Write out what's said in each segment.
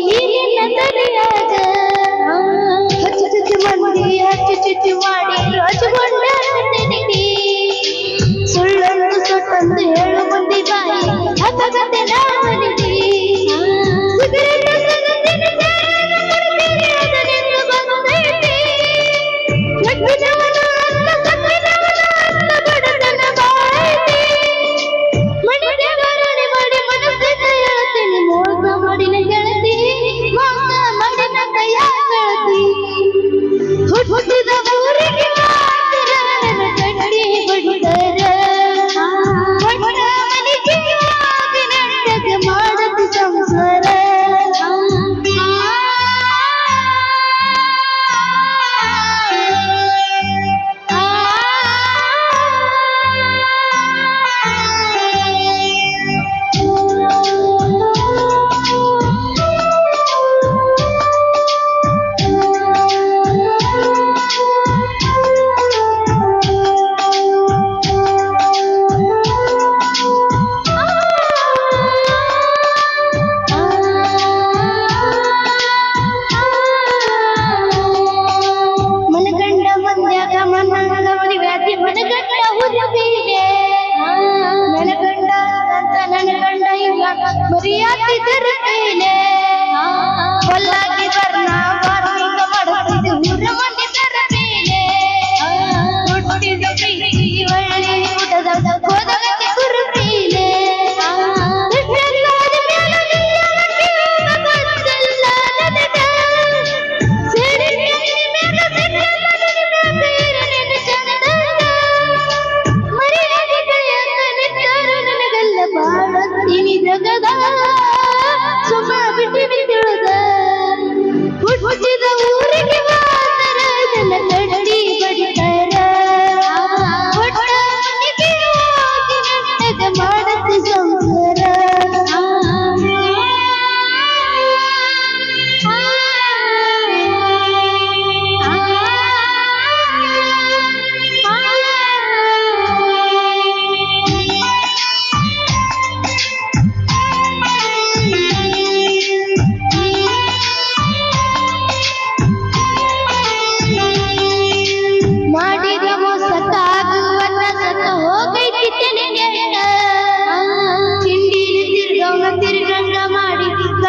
ನೀರಿನ ತಲೆಯಾಗ ಹಚ್ಚು ಚುಚ್ಚು ಮಂದಿ ಹಚ್ಚು ಚುಚ್ಚು ಮಾಡಿ ರಾಜಗೊಂಡ ಸುಳ್ಳನ್ನು ಸುಟ್ಟಂದು ಹೇಳು ಬಂದಿ ಬಾಯಿ. ಹಗಗತೆ ನಾವನಿಗೆ.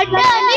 六六